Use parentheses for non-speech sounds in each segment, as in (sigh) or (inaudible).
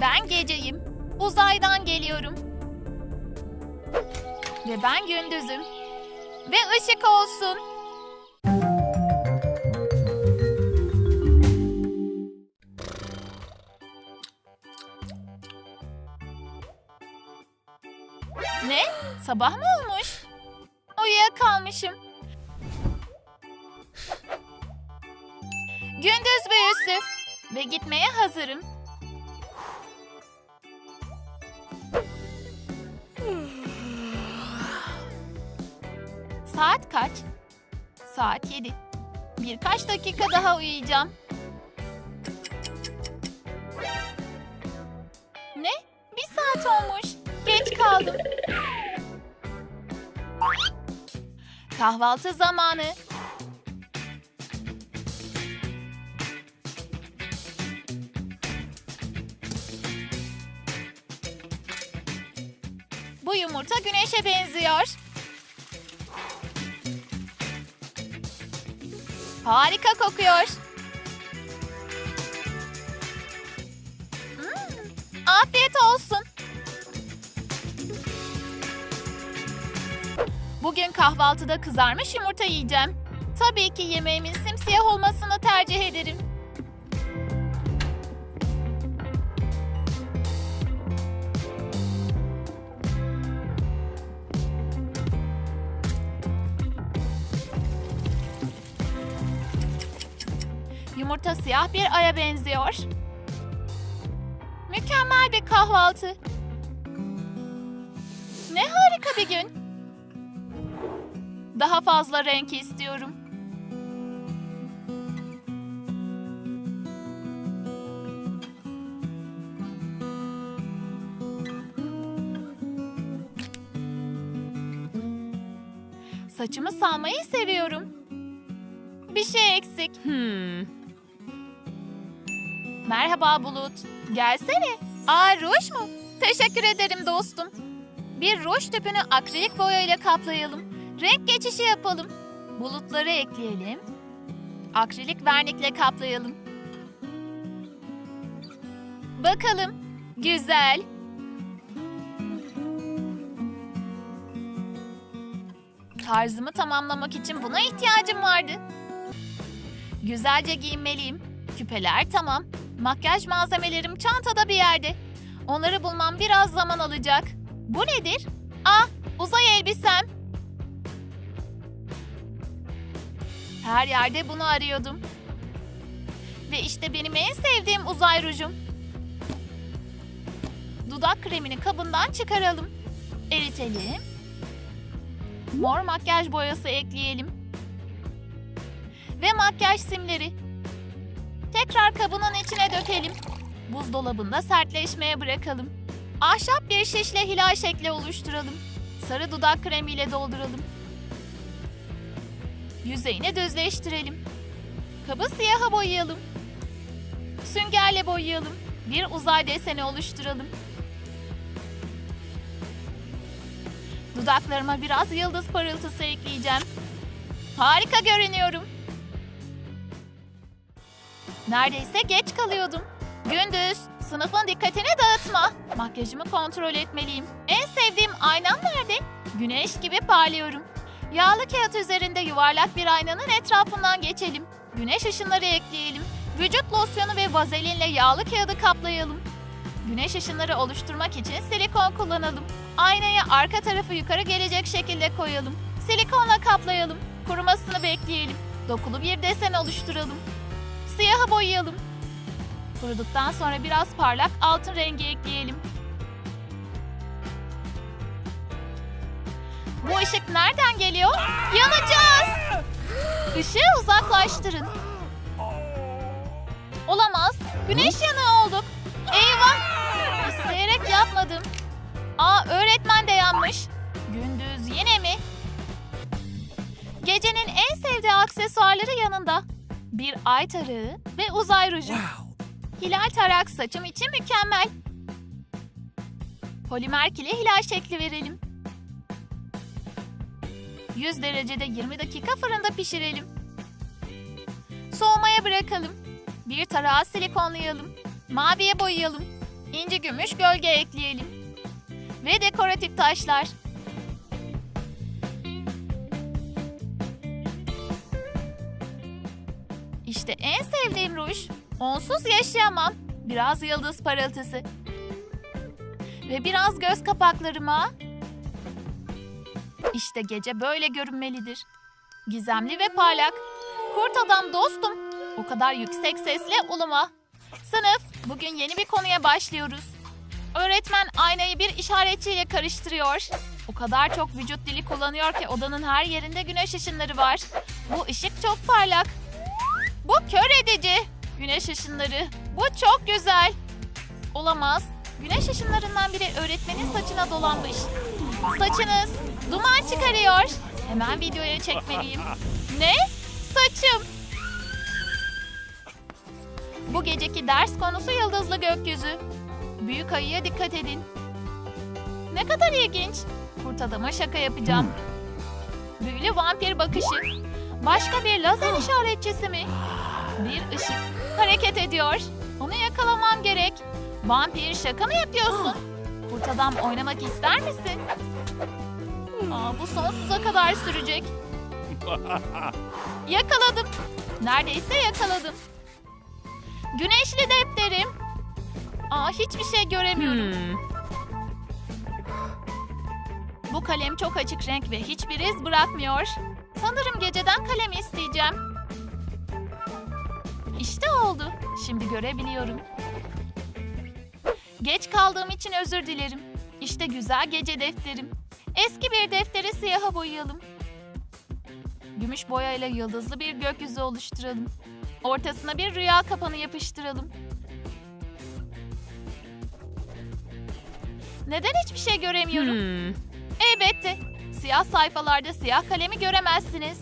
Ben geceyim. Uzaydan geliyorum. Ve ben gündüzüm. Ve ışık olsun. Ne? Sabah mı olmuş? Uyuyakalmışım. Gündüz büyüsü. Ve gitmeye hazırım. Kaç? Saat yedi. Birkaç dakika daha uyuyacağım. Ne? Bir saat olmuş. Geç kaldım. Kahvaltı zamanı. Bu yumurta güneşe benziyor. Harika kokuyor. Hmm, afiyet olsun. Bugün kahvaltıda kızarmış yumurta yiyeceğim. Tabii ki yemeğimin simsiyah olmasını tercih ederim. Yumurta siyah bir aya benziyor. Mükemmel bir kahvaltı. Ne harika bir gün. Daha fazla renk istiyorum. Saçımı salmayı seviyorum. Bir şey eksik. Hmm. Merhaba Bulut. Gelsene. Aa ruj mu? Teşekkür ederim dostum. Bir ruj tüpünü akrilik boya ile kaplayalım. Renk geçişi yapalım. Bulutları ekleyelim. Akrilik vernikle kaplayalım. Bakalım. Güzel. Tarzımı tamamlamak için buna ihtiyacım vardı. Güzelce giyinmeliyim. Küpeler tamam. Makyaj malzemelerim çantada bir yerde. Onları bulmam biraz zaman alacak. Bu nedir? Ah, uzay elbisem. Her yerde bunu arıyordum. Ve işte benim en sevdiğim uzay rujum. Dudak kremini kabından çıkaralım. Eritelim. Mor makyaj boyası ekleyelim. Ve makyaj simleri. Tekrar kabının içine dökelim. Buzdolabında sertleşmeye bırakalım. Ahşap bir şişle hilal şekli oluşturalım. Sarı dudak kremiyle dolduralım. Yüzeyini düzleştirelim. Kabı siyaha boyayalım. Süngerle boyayalım. Bir uzay deseni oluşturalım. Dudaklarıma biraz yıldız parıltısı ekleyeceğim. Harika görünüyorum. Neredeyse geç kalıyordum. Gündüz, sınıfın dikkatini dağıtma. Makyajımı kontrol etmeliyim. En sevdiğim aynam nerede? Güneş gibi parlıyorum. Yağlı kağıt üzerinde yuvarlak bir aynanın etrafından geçelim. Güneş ışınları ekleyelim. Vücut losyonu ve vazelinle yağlı kağıdı kaplayalım. Güneş ışınları oluşturmak için silikon kullanalım. Aynayı arka tarafı yukarı gelecek şekilde koyalım. Silikonla kaplayalım. Kurumasını bekleyelim. Dokulu bir desen oluşturalım. Siyaha boyayalım. Kuruduktan sonra biraz parlak altın rengi ekleyelim. Bu ışık nereden geliyor? Yanacağız! Işığı uzaklaştırın. Olamaz. Güneş yanığı olduk. Eyvah! İsteyerek yapmadım. Aa öğretmen de yanmış. Gündüz yine mi? Gecenin en sevdiği aksesuarları yanında. Bir ay tarağı ve uzay ruju. Hilal tarak saçım için mükemmel. Polimer kile hilal şekli verelim. 100 derecede 20 dakika fırında pişirelim. Soğumaya bırakalım. Bir tarağı silikonlayalım. Maviye boyayalım. İnci gümüş gölge ekleyelim. Ve dekoratif taşlar. İşte en sevdiğim ruj. Onsuz yaşayamam. Biraz yıldız parıltısı. Ve biraz göz kapaklarıma. İşte gece böyle görünmelidir. Gizemli ve parlak. Kurt adam dostum. O kadar yüksek sesle uluma. Sınıf, bugün yeni bir konuya başlıyoruz. Öğretmen aynayı bir işaretçiyle karıştırıyor. O kadar çok vücut dili kullanıyor ki odanın her yerinde güneş ışınları var. Bu ışık çok parlak. Bu kör edici. Güneş ışınları. Bu çok güzel. Olamaz. Güneş ışınlarından biri öğretmenin saçına dolanmış. Saçınız duman çıkarıyor. Hemen videoya çekmeliyim. (laughs) Ne? Saçım. Bu geceki ders konusu yıldızlı gökyüzü. Büyük ayıya dikkat edin. Ne kadar ilginç. Kurt adama şaka yapacağım. Büyülü vampir bakışı. Başka bir lazer işaretçisi mi? Bir ışık hareket ediyor. Onu yakalamam gerek. Vampir şaka mı yapıyorsun? Kurt adam oynamak ister misin? Aa, bu sonsuza kadar sürecek. (laughs) Yakaladım. Neredeyse yakaladım. Güneşli defterim. Aa, hiçbir şey göremiyorum. Bu kalem çok açık renk ve hiçbir iz bırakmıyor. Sanırım geceden kalem isteyeceğim. İşte oldu. Şimdi görebiliyorum. Geç kaldığım için özür dilerim. İşte güzel gece defterim. Eski bir defteri siyaha boyayalım. Gümüş boyayla yıldızlı bir gökyüzü oluşturalım. Ortasına bir rüya kapanı yapıştıralım. Neden hiçbir şey göremiyorum? Elbette. Siyah sayfalarda siyah kalemi göremezsiniz.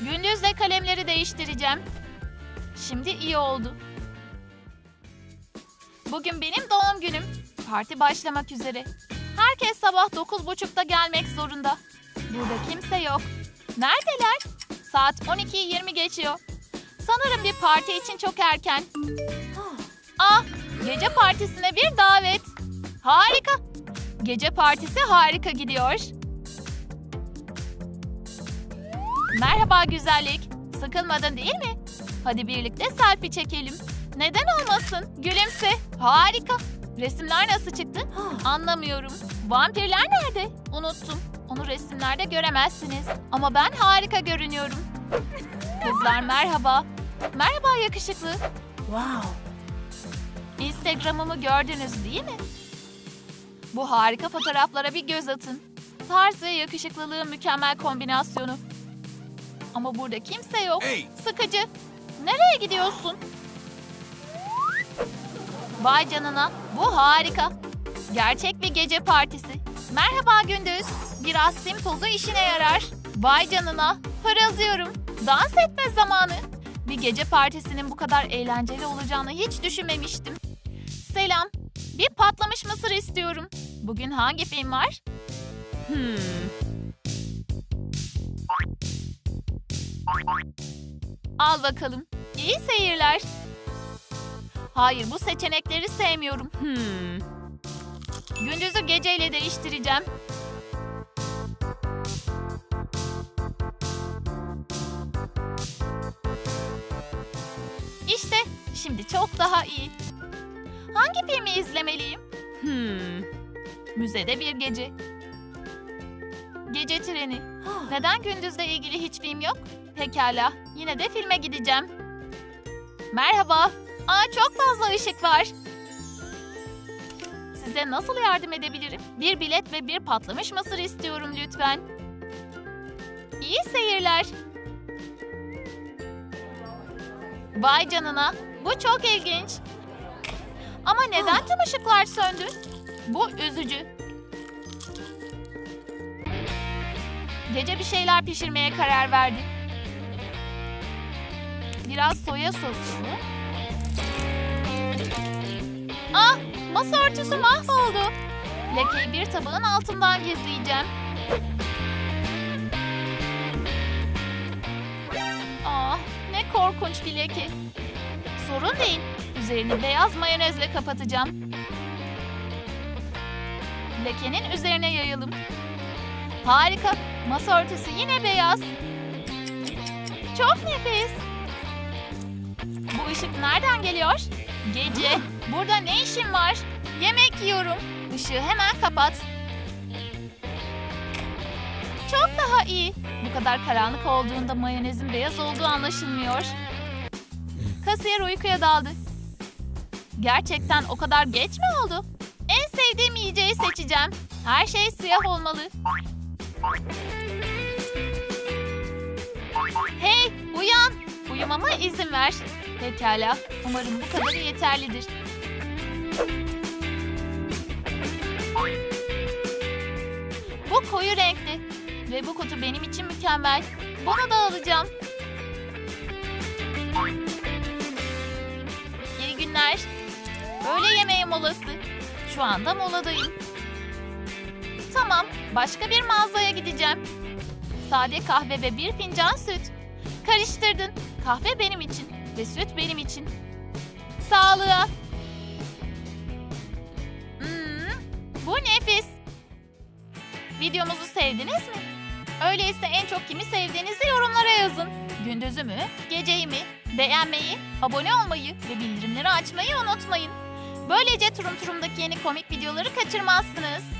Gündüzle kalemleri değiştireceğim. Şimdi iyi oldu. Bugün benim doğum günüm. Parti başlamak üzere. Herkes sabah 9.30'da gelmek zorunda. Burada kimse yok. Neredeler? Saat 12'yi 20 geçiyor. Sanırım bir parti için çok erken. Ah, gece partisine bir davet. Harika. Gece partisi harika gidiyor. Merhaba güzellik. Sıkılmadın değil mi? Hadi birlikte selfie çekelim. Neden olmasın? Gülümse. Harika. Resimler nasıl çıktı? Anlamıyorum. Vampirler nerede? Unuttum. Onu resimlerde göremezsiniz. Ama ben harika görünüyorum. (laughs) Kızlar merhaba. Merhaba yakışıklı. Wow. Instagram'ımı gördünüz değil mi? Bu harika fotoğraflara bir göz atın. Tarz ve yakışıklılığın mükemmel kombinasyonu. Ama burada kimse yok. Hey! Sıkıcı. Nereye gidiyorsun? Vay canına. Bu harika. Gerçek bir gece partisi. Merhaba Gündüz. Biraz sim tozu işine yarar. Vay canına. Parıldıyorum. Dans etme zamanı. Bir gece partisinin bu kadar eğlenceli olacağını hiç düşünmemiştim. Selam. Bir patlamış mısır istiyorum. Bugün hangi film var? Hmm. Al bakalım. İyi seyirler. Hayır bu seçenekleri sevmiyorum. Hmm. Gündüzü geceyle değiştireceğim. İşte şimdi çok daha iyi. Hangi filmi izlemeliyim? Hmm. Müzede bir gece. Gece treni. Neden gündüzle ilgili hiç film yok? Pekala, yine de filme gideceğim. Merhaba. Aa çok fazla ışık var. Size nasıl yardım edebilirim? Bir bilet ve bir patlamış mısır istiyorum lütfen. İyi seyirler. Vay canına. Bu çok ilginç. Ama neden tüm ışıklar söndü? Bu üzücü. Gece bir şeyler pişirmeye karar verdi. Biraz soya sosu. Ah, masa örtüsü mahvoldu. Lekeyi bir tabağın altından gizleyeceğim. Ah, ne korkunç bir leke. Sorun değil. Üzerini beyaz mayonezle kapatacağım. lekenin üzerine yayalım. Harika. Masa örtüsü yine beyaz. Çok nefis. Bu ışık nereden geliyor? Gece. Burada ne işin var? Yemek yiyorum. Işığı hemen kapat. Çok daha iyi. Bu kadar karanlık olduğunda mayonezin beyaz olduğu anlaşılmıyor. Kasiyer uykuya daldı. Gerçekten o kadar geç mi oldu? En sevdiğim yiyeceği seçeceğim. Her şey siyah olmalı. Hey, uyan. Uyumama izin ver. Pekala. Umarım bu kadarı yeterlidir. Bu koyu renkli. Ve bu kutu benim için mükemmel. Bunu da alacağım. İyi günler. Öğle yemeği molası. Şu anda moladayım. Tamam, başka bir mağazaya gideceğim. Sade kahve ve bir fincan süt. Karıştırdın. Kahve benim için ve süt benim için. Sağlığa. Hmm, bu nefis. Videomuzu sevdiniz mi? Öyleyse en çok kimi sevdiğinizi yorumlara yazın. Gündüzü mü, geceyi mi? Beğenmeyi, abone olmayı ve bildirimleri açmayı unutmayın. Böylece Turum Turum'daki yeni komik videoları kaçırmazsınız.